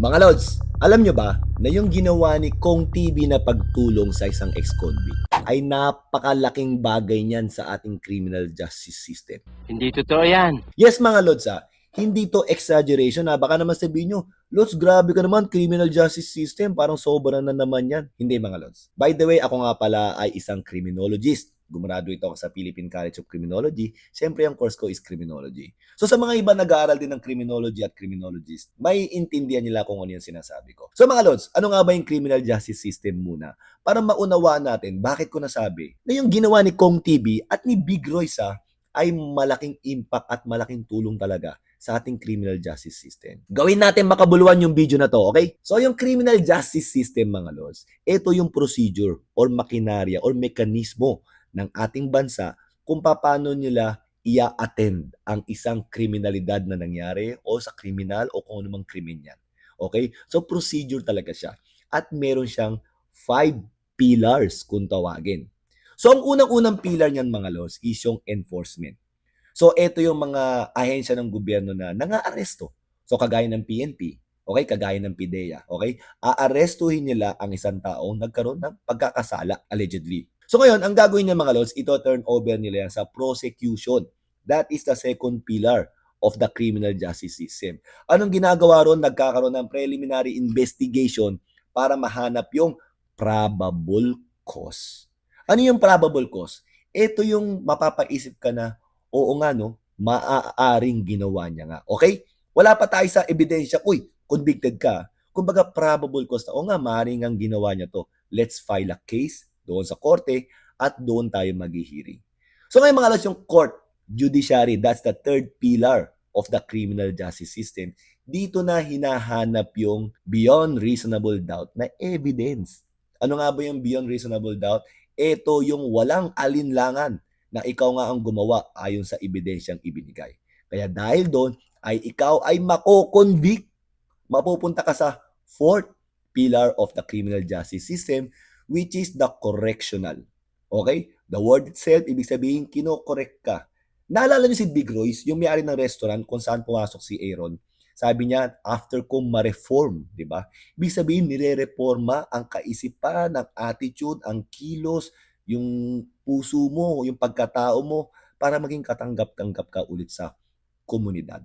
Mga Lods, alam nyo ba na yung ginawa ni Kong TV na pagtulong sa isang ex-convict ay napakalaking bagay niyan sa ating criminal justice system. Hindi totoo yan. Yes mga Lods ha, hindi to exaggeration ha. Baka naman sabihin nyo, Lods, grabe ka naman, criminal justice system, parang sobra na naman yan. Hindi mga Lods. By the way, ako nga pala ay isang criminologist. Gumraduate ako sa Philippine College of Criminology. Siyempre, ang course ko is criminology. So sa mga iba nag-aaral din ng criminology at criminologist, may intindihan nila kung ano yung sinasabi ko. So mga Lods, ano nga ba yung criminal justice system muna? Para maunawaan natin bakit ko nasabi na yung ginawa ni Kong TV at ni Big Royce ha, ay malaking impact at malaking tulong talaga sa ating criminal justice system. Gawin natin makabuluhan yung video na to, okay? So yung criminal justice system mga lods, ito yung procedure or makinarya or mekanismo ng ating bansa kung paano nila ia-attend ang isang kriminalidad na nangyari o sa kriminal o kung anumang krimen yan. Okay? So procedure talaga siya. At meron siyang five pillars kung tawagin. So ang unang-unang pillar niyan mga lods is yung enforcement. So ito yung mga ahensya ng gobyerno na nanga-aresto. So kagaya ng PNP, okay, kagaya ng PIDEA, okay? Aarestuhin nila ang isang taong nagkaroon ng pagkakasala allegedly. So ngayon, ang gagawin niya mga lods, ito turn over nila yan sa prosecution. That is the second pillar of the criminal justice system. Anong ginagawa ron? Nagkakaroon ng preliminary investigation para mahanap yung probable cause. Ano yung probable cause? Ito yung mapapaisip ka na, oo nga no, maaaring ginawa niya nga. Okay? Wala pa tayo sa ebidensya, uy, convicted ka. Kumbaga probable cause na, oo nga, maaaring ang ginawa niya to. Let's file a case doon sa korte at doon tayo maghihiring. So ngayon mga alas yung court, judiciary, that's the third pillar of the criminal justice system. Dito na hinahanap yung beyond reasonable doubt na evidence. Ano nga ba yung beyond reasonable doubt? Ito yung walang alinlangan na ikaw nga ang gumawa ayon sa ebidensyang ibinigay. Kaya dahil doon ay ikaw ay mako-convict. Mapupunta ka sa fourth pillar of the criminal justice system which is the correctional. Okay? The word itself, ibig sabihin, kino-correct ka. Naalala niyo si Big Royce, yung may-ari ng restaurant kung saan pumasok si Aaron. Sabi niya, after ko ma-reform, di ba? Ibig sabihin, nire-reforma ang kaisipan, ang attitude, ang kilos, yung puso mo, yung pagkatao mo, para maging katanggap-tanggap ka ulit sa komunidad.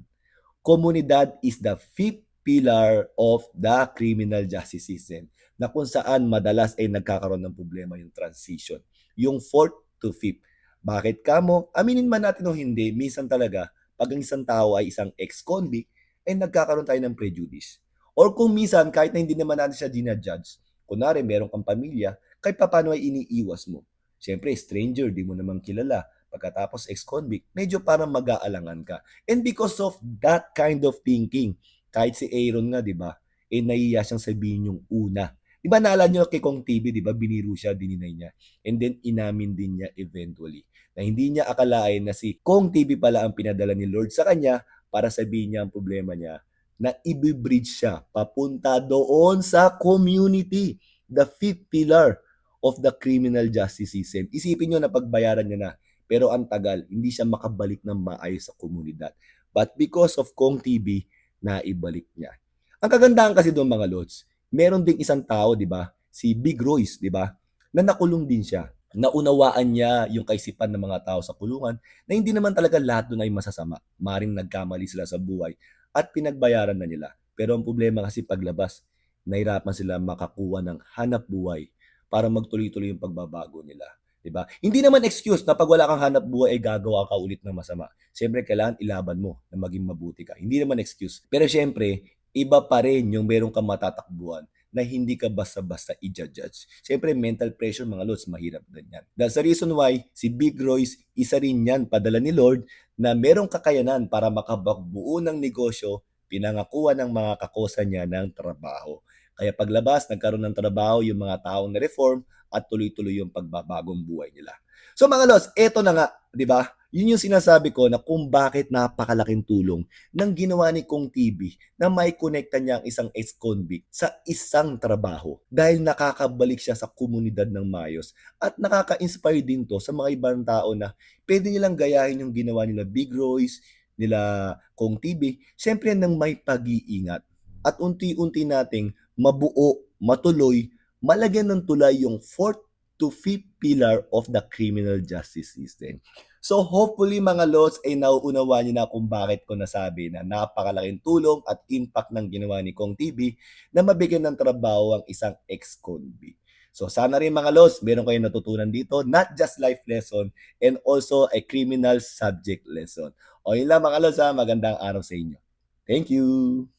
Komunidad is the fifth pillar of the criminal justice system na kung saan madalas ay nagkakaroon ng problema yung transition. Yung fourth to fifth. Bakit ka mo? Aminin man natin o hindi, minsan talaga, pag ang isang tao ay isang ex-convict, ay nagkakaroon tayo ng prejudice. Or kung minsan, kahit na hindi naman natin siya dinajudge, kunwari meron kang pamilya, kahit paano ay iniiwas mo. Siyempre, stranger, di mo naman kilala. Pagkatapos ex-convict, medyo parang mag-aalangan ka. And because of that kind of thinking, kahit si Aaron nga, di ba, eh nahiya siyang sabihin yung una. Di ba naalala nyo kay Kong TV, di ba, biniru siya, dininay niya. And then, inamin din niya eventually na hindi niya akalain na si Kong TV pala ang pinadala ni Lord sa kanya para sabihin niya ang problema niya na ibibridge siya papunta doon sa community. The fifth pillar of the criminal justice system. Isipin nyo na pagbayaran niya na. Pero ang tagal, hindi siya makabalik ng maayos sa komunidad. But because of Kong TV, naibalik niya. Ang kagandahan kasi doon mga lods, meron ding isang tao, di ba? Si Big Royce, di ba? Na nakulong din siya. Naunawaan niya yung kaisipan ng mga tao sa kulungan na hindi naman talaga lahat doon ay masasama. Maring nagkamali sila sa buhay at pinagbayaran na nila. Pero ang problema kasi paglabas, nahirapan sila makakuha ng hanap buhay para magtuloy-tuloy yung pagbabago nila. 'di ba? Hindi naman excuse na pag wala kang hanap buhay ay gagawa ka ulit ng masama. Siyempre kailangan ilaban mo na maging mabuti ka. Hindi naman excuse. Pero siyempre, iba pa rin yung meron kang matatakbuhan na hindi ka basta-basta i-judge. Siyempre, mental pressure mga lods, mahirap din yan. That's the reason why si Big Royce, isa rin yan, padala ni Lord, na merong kakayanan para makabakbuo ng negosyo, pinangakuan ng mga kakosa niya ng trabaho. Kaya paglabas, nagkaroon ng trabaho yung mga taong na-reform at tuloy-tuloy yung pagbabagong buhay nila. So mga lods, eto na nga, di ba? Yun yung sinasabi ko na kung bakit napakalaking tulong ng ginawa ni Kong TV na may konekta niya ang isang ex-convict sa isang trabaho dahil nakakabalik siya sa komunidad ng mayos at nakaka-inspire din to sa mga ibang tao na pwede nilang gayahin yung ginawa nila Big Royce, nila Kong TV, siyempre nang may pag-iingat. at unti-unti nating mabuo, matuloy, malagyan ng tulay yung fourth to fifth pillar of the criminal justice system. So hopefully mga lods ay nauunawaan niyo na kung bakit ko nasabi na napakalaking tulong at impact ng ginawa ni Kong TV na mabigyan ng trabaho ang isang ex-convict. So sana rin mga lods, meron kayong natutunan dito, not just life lesson and also a criminal subject lesson. O yun lang mga lods ha, magandang araw sa inyo. Thank you!